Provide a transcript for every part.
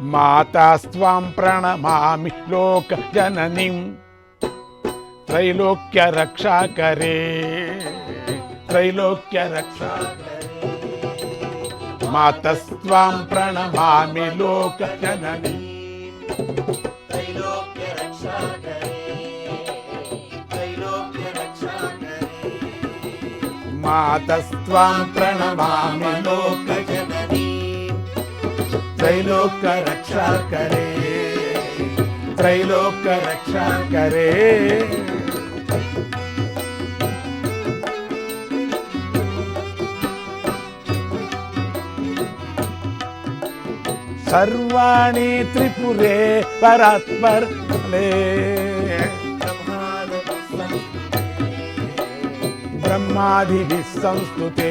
మాతాస్వాం ప్రణమామి లోక జననిం. త్రైలోక్య రక్షాకరే త్రైలోక్య రక్షా మాతస్వాం ప్రణమామి లోక జనని. మాతస్వాం ప్రణమామి లోక त्रैलोक रक्षा करे त्रैलोक रक्षा करे सर्वाणि त्रिपुरे परात्परले ब्रह्मादिभिः संस्तुते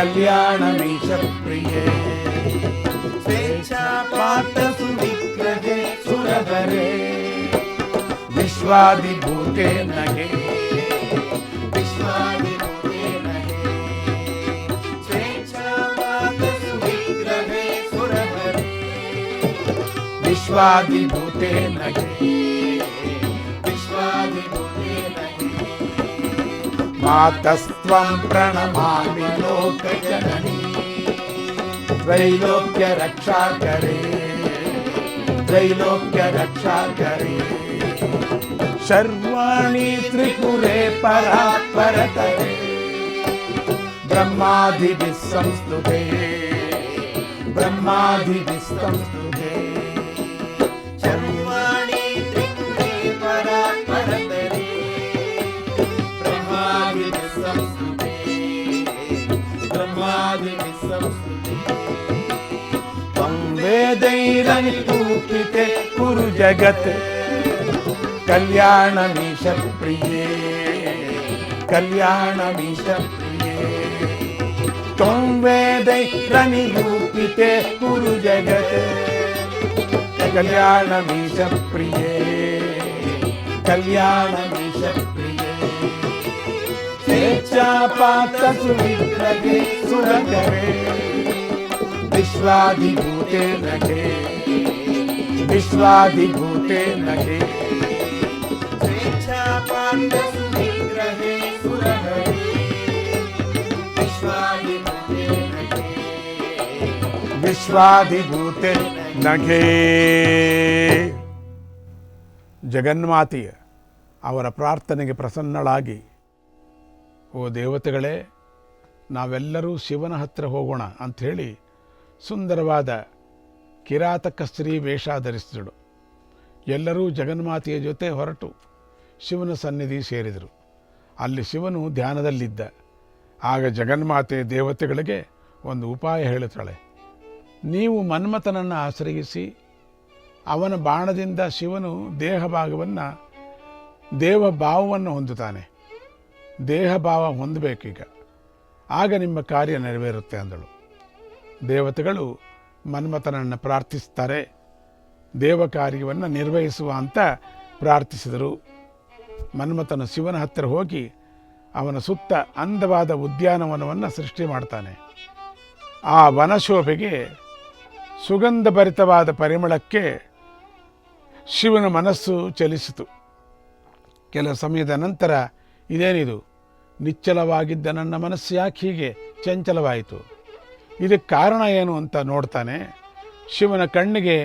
कल्याण प्रिये स्वेच्छापात सुविग्रहे सुरहरे विश्वादिभूते नगे। विश्वादिभूते नगे। स्वेच्छापात सुविग्रहे मातस्त्वं प्रणमामि लोकजननी। त्रैलोक्यरक्षाकरे त्रैलोक्यरक्षाकरे। सर्वाणि त्रिपुरे परा परतरे संस्तुते। वेदैरनिरूपिते कुरु जगत् कल्याणमीश प्रिये कल्याणमीश प्रिये त्वं वेदैरनिरूपिते कुरु जगत् कल्याणमीश प्रिये कल्याणमीश प्रिये स्वेच्छापात्रसुविप्रगे सुरकरे विश्वाधिभूते नगे विश्वाधिभूते नगे स्वेच्छापान्तसुविग्रहे सुरहरे विश्वादिभूते नगे ವಿಶ್ವಾಧಿಭೂತೆ ನಗೆ ಜಗನ್ಮಾತೆಯ ಅವರ ಪ್ರಾರ್ಥನೆಗೆ ಪ್ರಸನ್ನಳಾಗಿ ಓ ದೇವತೆಗಳೇ ನಾವೆಲ್ಲರೂ ಶಿವನ ಹತ್ತಿರ ಹೋಗೋಣ ಅಂಥೇಳಿ ಸುಂದರವಾದ ಕಿರಾತಕ ಸ್ತ್ರೀ ವೇಷ ಧರಿಸಿದಳು. ಎಲ್ಲರೂ ಜಗನ್ಮಾತೆಯ ಜೊತೆ ಹೊರಟು ಶಿವನ ಸನ್ನಿಧಿ ಸೇರಿದರು. ಅಲ್ಲಿ ಶಿವನು ಧ್ಯಾನದಲ್ಲಿದ್ದ. ಆಗ ಜಗನ್ಮಾತೆ ದೇವತೆಗಳಿಗೆ ಒಂದು ಉಪಾಯ ಹೇಳುತ್ತಾಳೆ. ನೀವು ಮನ್ಮಥನನ್ನು ಆಶ್ರಯಿಸಿ ಅವನ ಬಾಣದಿಂದ ಶಿವನು ದೇಹ ಭಾಗವನ್ನು ದೇವ ಭಾವವನ್ನು ಹೊಂದುತ್ತಾನೆ. ದೇಹ ಭಾವ ಹೊಂದಬೇಕೀಗ. ಆಗ ನಿಮ್ಮ ಕಾರ್ಯ ನೆರವೇರುತ್ತೆ ಅಂದಳು. ದೇವತೆಗಳು ಮನ್ಮಥನನ್ನು ಪ್ರಾರ್ಥಿಸ್ತಾರೆ ದೇವ ಕಾರ್ಯವನ್ನು ನಿರ್ವಹಿಸುವ ಅಂತ ಪ್ರಾರ್ಥಿಸಿದರು. ಮನ್ಮಥನು ಶಿವನ ಹತ್ತಿರ ಹೋಗಿ ಅವನ ಸುತ್ತ ಅಂದವಾದ ಉದ್ಯಾನವನವನ್ನು ಸೃಷ್ಟಿ ಮಾಡ್ತಾನೆ. ಆ ವನಶೋಭೆಗೆ ಸುಗಂಧಭರಿತವಾದ ಪರಿಮಳಕ್ಕೆ ಶಿವನ ಮನಸ್ಸು ಚಲಿಸಿತು. ಕೆಲ ಸಮಯದ ನಂತರ ಇದೇನಿದು? ನಿಚ್ಚಲವಾಗಿದ್ದ ನನ್ನ ಮನಸ್ಸು ಯಾಕೆ ಹೀಗೆ ಚಂಚಲವಾಯಿತು? ಇದಕ್ಕೆ ಕಾರಣ ಏನು ಅಂತ ನೋಡ್ತಾನೆ, ಶಿವನ ಕಣ್ಣಿಗೆ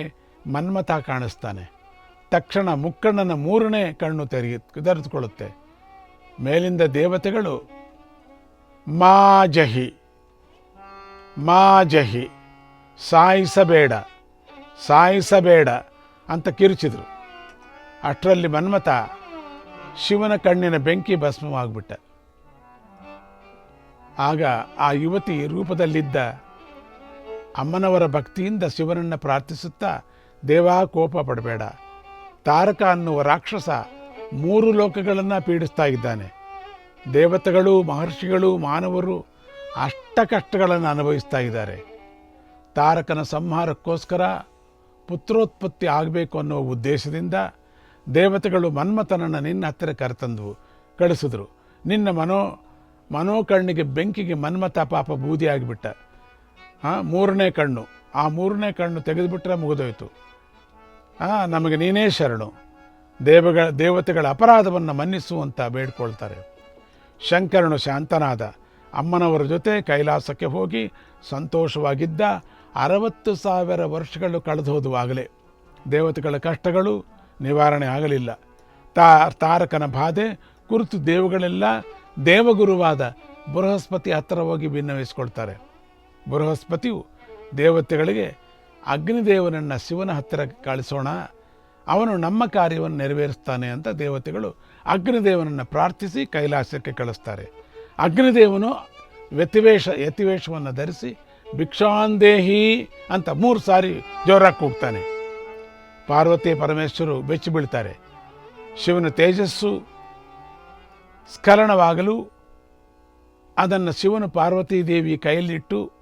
ಮನ್ಮಥ ಕಾಣಿಸ್ತಾನೆ. ತಕ್ಷಣ ಮುಕ್ಕಣ್ಣನ ಮೂರನೇ ಕಣ್ಣು ತೆರೆಯ, ತೆರೆದುಕೊಳ್ಳುತ್ತೆ. ಮೇಲಿಂದ ದೇವತೆಗಳು, ಮಾ ಜಹಿ ಮಾ ಜಹಿ, ಸಾಯಿಸಬೇಡ ಸಾಯಿಸಬೇಡ ಅಂತ ಕಿರುಚಿದ್ರು. ಅಷ್ಟರಲ್ಲಿ ಮನ್ಮಥ ಶಿವನ ಕಣ್ಣಿನ ಬೆಂಕಿ ಭಸ್ಮವಾಗ್ಬಿಟ್ಟ. ಆಗ ಆ ಯುವತಿ ರೂಪದಲ್ಲಿದ್ದ ಅಮ್ಮನವರ ಭಕ್ತಿಯಿಂದ ಶಿವನನ್ನು ಪ್ರಾರ್ಥಿಸುತ್ತಾ ದೇವ ಕೋಪ ಪಡಬೇಡ. ತಾರಕ ಅನ್ನುವ ರಾಕ್ಷಸ ಮೂರು ಲೋಕಗಳನ್ನು ಪೀಡಿಸ್ತಾ ಇದ್ದಾನೆ. ದೇವತೆಗಳು, ಮಹರ್ಷಿಗಳು, ಮಾನವರು ಅಷ್ಟ ಕಷ್ಟಗಳನ್ನು ಅನುಭವಿಸ್ತಾ ಇದ್ದಾರೆ. ತಾರಕನ ಸಂಹಾರಕ್ಕೋಸ್ಕರ ಪುತ್ರೋತ್ಪತ್ತಿ ಆಗಬೇಕು ಅನ್ನುವ ಉದ್ದೇಶದಿಂದ ದೇವತೆಗಳು ಮನ್ಮಥನನ್ನು ನಿನ್ನ ಹತ್ತಿರ ಕರೆತಂದು ಕಳಿಸಿದ್ರು. ನಿನ್ನ ಮನೋ ಮನೋಕರ್ಣಿಗೆ ಬೆಂಕಿಗೆ ಮನ್ಮಥ ಪಾಪ ಬೂದಿ ಆಗಿಬಿಟ್ಟ ಹಾಂ ಮೂರನೇ ಕಣ್ಣು. ಆ ಮೂರನೇ ಕಣ್ಣು ತೆಗೆದುಬಿಟ್ರೆ ಮುಗಿದೋಯ್ತು. ಹಾಂ, ನಮಗೆ ನೀನೇ ಶರಣು. ದೇವಗಳ, ದೇವತೆಗಳ ಅಪರಾಧವನ್ನು ಮನ್ನಿಸುವಂತ ಬೇಡ್ಕೊಳ್ತಾರೆ. ಶಂಕರನು ಶಾಂತನಾದ. ಅಮ್ಮನವರ ಜೊತೆ ಕೈಲಾಸಕ್ಕೆ ಹೋಗಿ ಸಂತೋಷವಾಗಿದ್ದ ಅರವತ್ತು ಸಾವಿರ ವರ್ಷಗಳು ಕಳೆದು ಆಗಲೇ ದೇವತೆಗಳ ಕಷ್ಟಗಳು ನಿವಾರಣೆ ಆಗಲಿಲ್ಲ. ತಾ, ತಾರಕನ ಬಾಧೆ ಕುರಿತು ದೇವಗಳೆಲ್ಲ ದೇವಗುರುವಾದ ಬೃಹಸ್ಪತಿ ಹತ್ತಿರ ಹೋಗಿ ಭಿನ್ನವಿಸ್ಕೊಳ್ತಾರೆ ಬೃಹಸ್ಪತಿಯು ದೇವತೆಗಳಿಗೆ ಅಗ್ನಿದೇವನನ್ನು ಶಿವನ ಹತ್ತಿರ ಕಳಿಸೋಣ, ಅವನು ನಮ್ಮ ಕಾರ್ಯವನ್ನು ನೆರವೇರಿಸ್ತಾನೆ ಅಂತ ದೇವತೆಗಳು ಅಗ್ನಿದೇವನನ್ನು ಪ್ರಾರ್ಥಿಸಿ ಕೈಲಾಸಕ್ಕೆ ಕಳಿಸ್ತಾರೆ. ಅಗ್ನಿದೇವನು ವ್ಯತಿವೇಶ ಯತಿವೇಷವನ್ನು ಧರಿಸಿ ಭಿಕ್ಷಾಂದೇಹಿ ಅಂತ ಮೂರು ಸಾರಿ ಜೋರಾಗಿ ಕೂಗ್ತಾನೆ. ಪಾರ್ವತಿ ಪರಮೇಶ್ವರು ಬೆಚ್ಚಿ ಬೀಳ್ತಾರೆ. ಶಿವನ ತೇಜಸ್ಸು ಸ್ಖಲನವಾಗಲು ಅದನ್ನು ಶಿವನು ಪಾರ್ವತೀ ದೇವಿ ಕೈಯಲ್ಲಿಟ್ಟು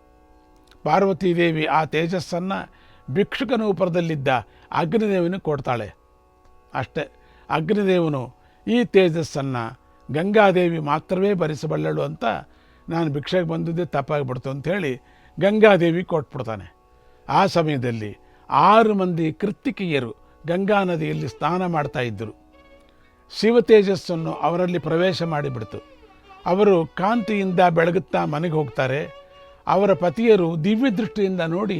ಪಾರ್ವತೀ ದೇವಿ ಆ ತೇಜಸ್ಸನ್ನು ಭಿಕ್ಷುಕನ ಉಪರದಲ್ಲಿದ್ದ ಅಗ್ನಿದೇವನಿಗೆ ಕೊಡ್ತಾಳೆ. ಅಷ್ಟೇ, ಅಗ್ನಿದೇವನು ಈ ತೇಜಸ್ಸನ್ನು ಗಂಗಾದೇವಿ ಮಾತ್ರವೇ ಭರಿಸಬಲ್ಲಳು ಅಂತ ನಾನು ಭಿಕ್ಷೆಗೆ ಬಂದಿದ್ದೆ ತಪ್ಪಾಗಿಬಿಡ್ತು ಅಂಥೇಳಿ ಗಂಗಾದೇವಿ ಕೊಟ್ಬಿಡ್ತಾನೆ. ಆ ಸಮಯದಲ್ಲಿ ಆರು ಮಂದಿ ಕೃತ್ತಿಕೆಯರು ಗಂಗಾ ನದಿಯಲ್ಲಿ ಸ್ನಾನ ಮಾಡ್ತಾ ಇದ್ದರು. ಶಿವ ತೇಜಸ್ಸನ್ನು ಅವರಲ್ಲಿ ಪ್ರವೇಶ ಮಾಡಿಬಿಡ್ತು. ಅವರು ಕಾಂತಿಯಿಂದ ಬೆಳಗುತ್ತಾ ಮನೆಗೆ ಹೋಗ್ತಾರೆ. ಅವರ ಪತಿಯರು ದಿವ್ಯ ದೃಷ್ಟಿಯಿಂದ ನೋಡಿ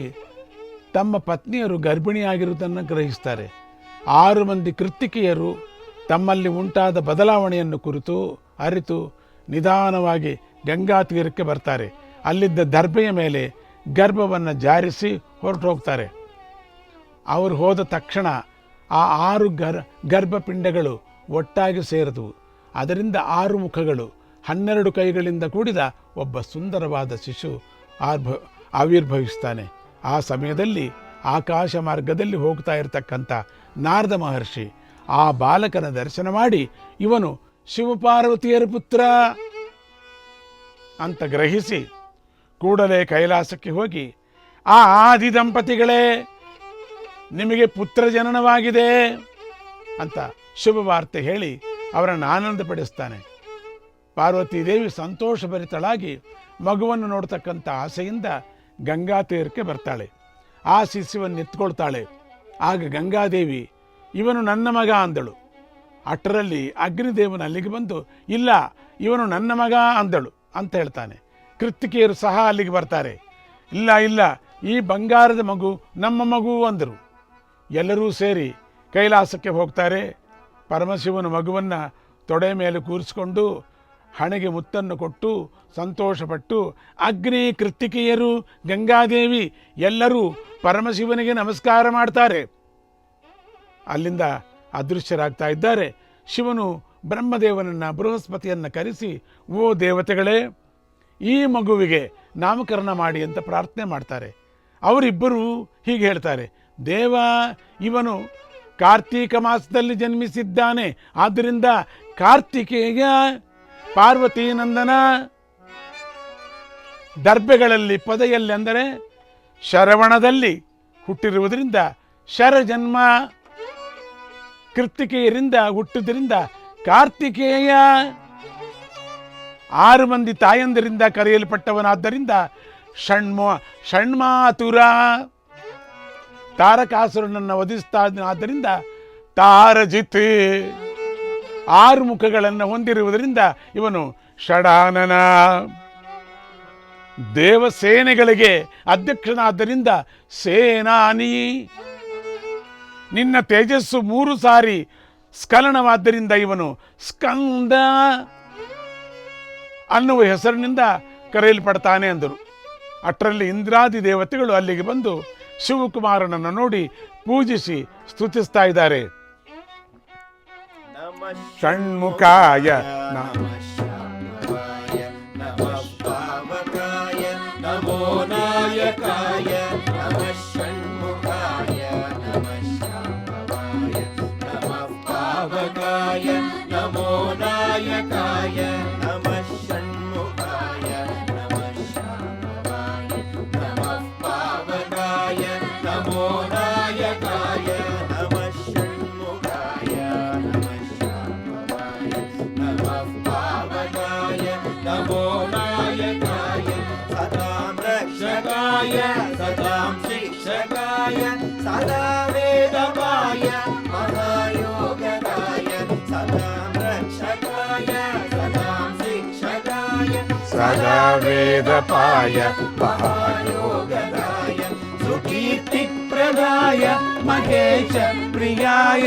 ತಮ್ಮ ಪತ್ನಿಯರು ಗರ್ಭಿಣಿಯಾಗಿರುವುದನ್ನು ಗ್ರಹಿಸ್ತಾರೆ ಆರು ಮಂದಿ ಕೃತಿಕೆಯರು ತಮ್ಮಲ್ಲಿ ಉಂಟಾದ ಬದಲಾವಣೆಯನ್ನು ಕುರಿತು ಅರಿತು ನಿಧಾನವಾಗಿ ಗಂಗಾ ತೀರಕ್ಕೆ ಬರ್ತಾರೆ. ಅಲ್ಲಿದ್ದ ದರ್ಬೆಯ ಮೇಲೆ ಗರ್ಭವನ್ನು ಜಾರಿಸಿ ಹೊರಟು ಹೋಗ್ತಾರೆ ಅವರು ಹೋದ ತಕ್ಷಣ ಆ ಆರು ಗರ್, ಗರ್ಭಪಿಂಡಗಳು ಒಟ್ಟಾಗಿ ಸೇರಿದವು ಅದರಿಂದ ಆರು ಮುಖಗಳು ಹನ್ನೆರಡು ಕೈಗಳಿಂದ ಕೂಡಿದ ಒಬ್ಬ ಸುಂದರವಾದ ಶಿಶು ಆರ್ಭ ಆವಿರ್ಭವಿಸ್ತಾನೆ. ಆ ಸಮಯದಲ್ಲಿ ಆಕಾಶ ಮಾರ್ಗದಲ್ಲಿ ಹೋಗ್ತಾ ಇರತಕ್ಕಂಥ ನಾರದ ಮಹರ್ಷಿ ಆ ಬಾಲಕನ ದರ್ಶನ ಮಾಡಿ ಇವನು ಶಿವಪಾರ್ವತಿಯರ ಪುತ್ರ ಅಂತ ಗ್ರಹಿಸಿ ಕೂಡಲೇ ಕೈಲಾಸಕ್ಕೆ ಹೋಗಿ, ಆ ಆದಿ ದಂಪತಿಗಳೇ, ನಿಮಗೆ ಪುತ್ರ ಜನನವಾಗಿದೆ ಅಂತ ಶುಭ ವಾರ್ತೆ ಹೇಳಿ ಅವರನ್ನು ಆನಂದಪಡಿಸ್ತಾನೆ. ಪಾರ್ವತಿ ದೇವಿ ಸಂತೋಷಭರಿತಳಾಗಿ ಮಗುವನ್ನು ನೋಡ್ತಕ್ಕಂಥ ಆಸೆಯಿಂದ ಗಂಗಾ ತೀರಕ್ಕೆ ಬರ್ತಾಳೆ. ಆ ಶಿಶುವನ್ನು ನಿಂತ್ಕೊಳ್ತಾಳೆ. ಆಗ ಗಂಗಾದೇವಿ, ಇವನು ನನ್ನ ಮಗ ಅಂದಳು. ಅಷ್ಟರಲ್ಲಿ ಅಗ್ನಿದೇವನ ಅಲ್ಲಿಗೆ ಬಂದು, ಇಲ್ಲ, ಇವನು ನನ್ನ ಮಗ ಅಂದಳು ಅಂತ ಹೇಳ್ತಾನೆ. ಕೃತ್ತಿಕೆಯರು ಸಹ ಅಲ್ಲಿಗೆ ಬರ್ತಾರೆ. ಇಲ್ಲ ಇಲ್ಲ, ಈ ಬಂಗಾರದ ಮಗು ನಮ್ಮ ಮಗು ಅಂದರು. ಎಲ್ಲರೂ ಸೇರಿ ಕೈಲಾಸಕ್ಕೆ ಹೋಗ್ತಾರೆ. ಪರಮಶಿವನ ಮಗುವನ್ನು ತೊಡೆ ಮೇಲೆ ಕೂರಿಸ್ಕೊಂಡು ಹಣೆಗೆ ಮುತ್ತನ್ನು ಕೊಟ್ಟು ಸಂತೋಷಪಟ್ಟು ಅಗ್ನಿ ಕೃತ್ತಿಕೆಯರು ಗಂಗಾದೇವಿ ಎಲ್ಲರೂ ಪರಮಶಿವನಿಗೆ ನಮಸ್ಕಾರ ಮಾಡ್ತಾರೆ. ಅಲ್ಲಿಂದ ಅದೃಶ್ಯರಾಗ್ತಾ ಇದ್ದಾರೆ. ಶಿವನು ಬ್ರಹ್ಮದೇವನನ್ನು, ಬೃಹಸ್ಪತಿಯನ್ನು ಕರೆಸಿ, ಓ ದೇವತೆಗಳೇ, ಈ ಮಗುವಿಗೆ ನಾಮಕರಣ ಮಾಡಿ ಅಂತ ಪ್ರಾರ್ಥನೆ ಮಾಡ್ತಾರೆ. ಅವರಿಬ್ಬರು ಹೀಗೆ ಹೇಳ್ತಾರೆ, ದೇವ, ಇವನು ಕಾರ್ತೀಕ ಮಾಸದಲ್ಲಿ ಜನ್ಮಿಸಿದ್ದಾನೆ ಆದ್ದರಿಂದ ಕಾರ್ತಿಕೇಯ ಪಾರ್ವತಿ ನಂದನ ದರ್ಬೆಗಳಲ್ಲಿ ಪೊದೆಯಲ್ಲಿ ಅಂದರೆ ಶರವಣದಲ್ಲಿ ಹುಟ್ಟಿರುವುದರಿಂದ, ಶರಜನ್ಮ ಕೃತಿಕೆಯರಿಂದ ಹುಟ್ಟಿದ್ರಿಂದ ಕಾರ್ತಿಕೇಯ ಆರು ಮಂದಿ ತಾಯಂದಿರಿಂದ ಕರೆಯಲ್ಪಟ್ಟವನಾದ್ದರಿಂದ ಷಣ್ಮ, ಷಣ್ಮಾತುರ ತಾರಕಾಸುರನನ್ನು ವಧಿಸ್ತಾ ಆದ್ದರಿಂದ ತಾರಜಿತ್. ಆರು ಮುಖಗಳನ್ನು ಹೊಂದಿರುವುದರಿಂದ ಇವನು ಷಡಾನನ. ದೇವಸೇನೆಗಳಿಗೆ ಅಧ್ಯಕ್ಷನಾದ್ದರಿಂದ, ಸೇನಾನಿ, ನಿನ್ನ ತೇಜಸ್ಸು ಮೂರು ಸಾರಿ ಸ್ಖಲನವಾದ್ದರಿಂದ ಇವನು ಸ್ಕಂದ ಅನ್ನುವ ಹೆಸರಿನಿಂದ ಕರೆಯಲ್ಪಡ್ತಾನೆ ಅಂದರು. ಅಷ್ಟರಲ್ಲಿ ಇಂದ್ರಾದಿ ದೇವತೆಗಳು ಅಲ್ಲಿಗೆ ಬಂದು ಶಿವಕುಮಾರನನ್ನು ನೋಡಿ ಪೂಜಿಸಿ ಸ್ತುತಿಸ್ತಾ ಇದ್ದಾರೆ. षण्मुखाय नमः वेदपाय महायोगदाय सुकीर्तिप्रदाय महेश प्रियाय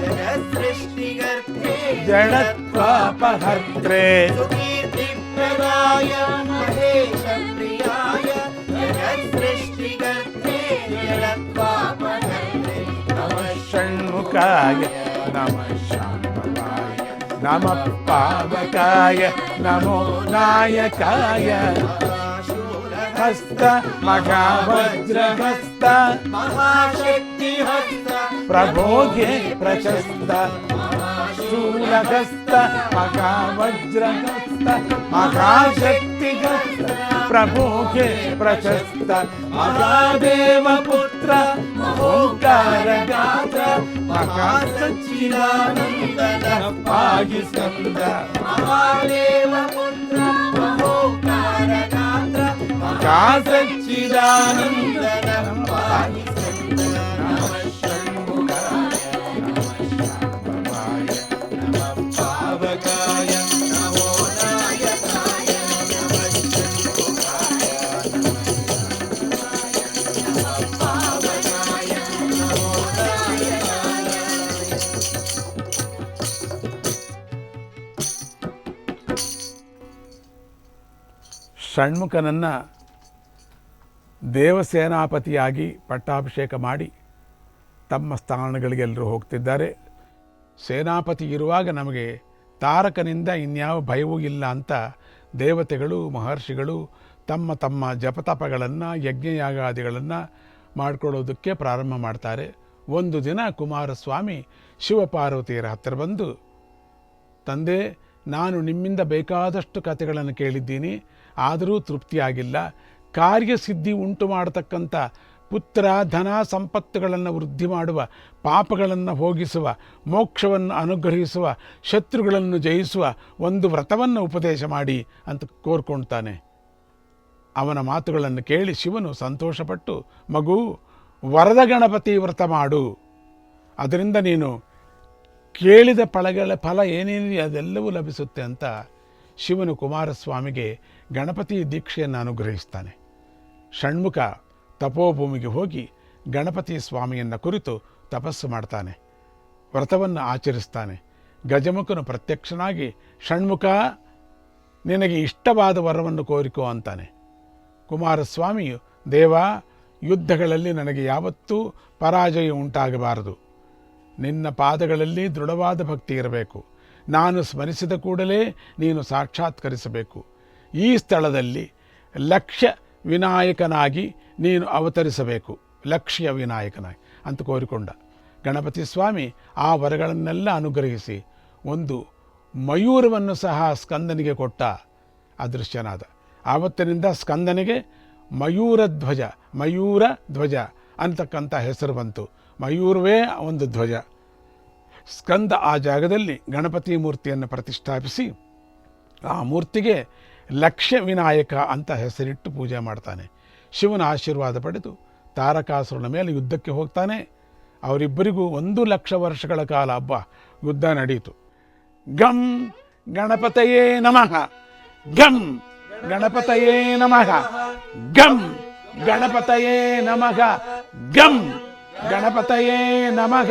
जगसृष्टिकर्त्रे जडत्वापहर्त्रे सुकीर्तिप्रदाय महेश प्रियाय जगसृष्टिकर्त्रे जडत्वापहर्त्रे नमः षण्मुखाय नमः नम पावकाय नमो नायकाय। हस्त महावज्रहस्त महाशक्तिहस्त प्रभोगे प्रशस्त शूलहस्त महावज्रहस्त प्रशस्त महाशक्तिः प्रमुखे प्रशस्त महादेवपुत्र ओङ्कारगात्र महासच्चिदानन्दन पाहि स्कन्द महादेवपुत्र ओङ्कारगात्र महासच्चिदानन्दन पाहि ಷಣ್ಮುಖನನ್ನು ದೇವಸೇನಾಪತಿಯಾಗಿ ಪಟ್ಟಾಭಿಷೇಕ ಮಾಡಿ ತಮ್ಮ ಸ್ಥಾನಗಳಿಗೆಲ್ಲರೂ ಹೋಗ್ತಿದ್ದಾರೆ. ಸೇನಾಪತಿ ಇರುವಾಗ ನಮಗೆ ತಾರಕನಿಂದ ಇನ್ಯಾವ ಭಯವೂ ಇಲ್ಲ ಅಂತ ದೇವತೆಗಳು, ಮಹರ್ಷಿಗಳು ತಮ್ಮ ತಮ್ಮ ಜಪತಪಗಳನ್ನು, ಯಜ್ಞಯಾಗಾದಿಗಳನ್ನು ಮಾಡಿಕೊಳ್ಳೋದಕ್ಕೆ ಪ್ರಾರಂಭ ಮಾಡ್ತಾರೆ. ಒಂದು ದಿನ ಕುಮಾರಸ್ವಾಮಿ ಶಿವಪಾರ್ವತಿಯರ ಹತ್ತಿರ ಬಂದು, ತಂದೆ, ನಾನು ನಿಮ್ಮಿಂದ ಬೇಕಾದಷ್ಟು ಕಥೆಗಳನ್ನು ಕೇಳಿದ್ದೀನಿ. ಆದರೂ ತೃಪ್ತಿಯಾಗಿಲ್ಲ. ಕಾರ್ಯಸಿದ್ಧಿ ಉಂಟು ಮಾಡತಕ್ಕಂಥ ಪುತ್ರ, ಧನ ಸಂಪತ್ತುಗಳನ್ನು ವೃದ್ಧಿ ಮಾಡುವ, ಪಾಪಗಳನ್ನು ಹೋಗಿಸುವ, ಮೋಕ್ಷವನ್ನು ಅನುಗ್ರಹಿಸುವ, ಶತ್ರುಗಳನ್ನು ಜಯಿಸುವ ಒಂದು ವ್ರತವನ್ನು ಉಪದೇಶ ಮಾಡಿ ಅಂತ ಕೋರ್ಕೊಳ್ತಾನೆ. ಅವನ ಮಾತುಗಳನ್ನು ಕೇಳಿ ಶಿವನು ಸಂತೋಷಪಟ್ಟು, ಮಗು, ವರದ ಗಣಪತಿ ವ್ರತ ಮಾಡು. ಅದರಿಂದ ನೀನು ಕೇಳಿದ ಫಲಗಳ, ಫಲ ಏನೇನಿದೆ ಅದೆಲ್ಲವೂ ಲಭಿಸುತ್ತೆ ಅಂತ ಶಿವನು ಕುಮಾರಸ್ವಾಮಿಗೆ ಗಣಪತಿ ದೀಕ್ಷೆಯನ್ನು ಅನುಗ್ರಹಿಸ್ತಾನೆ. ಷಣ್ಮುಖ ತಪೋಭೂಮಿಗೆ ಹೋಗಿ ಗಣಪತಿ ಸ್ವಾಮಿಯನ್ನು ಕುರಿತು ತಪಸ್ಸು ಮಾಡ್ತಾನೆ. ವ್ರತವನ್ನು ಆಚರಿಸ್ತಾನೆ. ಗಜಮುಖನು ಪ್ರತ್ಯಕ್ಷನಾಗಿ, ಷಣ್ಮುಖ, ನಿನಗೆ ಇಷ್ಟವಾದ ವರವನ್ನು ಕೋರಿಕೋ ಅಂತಾನೆ. ಕುಮಾರಸ್ವಾಮಿಯು, ದೇವ, ಯುದ್ಧಗಳಲ್ಲಿ ನನಗೆ ಯಾವತ್ತೂ ಪರಾಜಯ ಉಂಟಾಗಬಾರದು. ನಿನ್ನ ಪಾದಗಳಲ್ಲಿ ದೃಢವಾದ ಭಕ್ತಿ ಇರಬೇಕು. ನಾನು ಸ್ಮರಿಸಿದ ಕೂಡಲೇ ನೀನು ಸಾಕ್ಷಾತ್ಕರಿಸಬೇಕು. ಈ ಸ್ಥಳದಲ್ಲಿ ಲಕ್ಷ್ಯ ವಿನಾಯಕನಾಗಿ ನೀನು ಅವತರಿಸಬೇಕು. ಲಕ್ಷ್ಯ ವಿನಾಯಕನಾಗಿ ಅಂತ ಕೋರಿಕೊಂಡ. ಗಣಪತಿ ಸ್ವಾಮಿ ಆ ವರಗಳನ್ನೆಲ್ಲ ಅನುಗ್ರಹಿಸಿ ಒಂದು ಮಯೂರವನ್ನು ಸಹ ಸ್ಕಂದನಿಗೆ ಕೊಟ್ಟ ಅದೃಶ್ಯನಾದ. ಆವತ್ತಿನಿಂದ ಸ್ಕಂದನಿಗೆ ಮಯೂರ ಧ್ವಜ ಮಯೂರ ಧ್ವಜ ಅಂತಕ್ಕಂಥ ಹೆಸರು ಬಂತು. ಮಯೂರವೇ ಒಂದು ಧ್ವಜ. ಸ್ಕಂದ ಆ ಜಾಗದಲ್ಲಿ ಗಣಪತಿ ಮೂರ್ತಿಯನ್ನು ಪ್ರತಿಷ್ಠಾಪಿಸಿ ಆ ಮೂರ್ತಿಗೆ ಲಕ್ಷ್ಯ ವಿನಾಯಕ ಅಂತ ಹೆಸರಿಟ್ಟು ಪೂಜೆ ಮಾಡ್ತಾನೆ. ಶಿವನ ಆಶೀರ್ವಾದ ಪಡೆದು ತಾರಕಾಸುರನ ಮೇಲೆ ಯುದ್ಧಕ್ಕೆ ಹೋಗ್ತಾನೆ. ಅವರಿಬ್ಬರಿಗೂ ಒಂದು ಲಕ್ಷ ವರ್ಷಗಳ ಕಾಲ ಹಬ್ಬ, ಯುದ್ಧ ನಡೆಯಿತು. ಗಂ ಗಣಪತಯೇ ನಮಃ. ಗಂ ಗಣಪತಯೇ ನಮಃ. ಗಂ ಗಣಪತಯೇ ನಮಃ. ಗಂ ಗಣಪತಯೇ ನಮಃ.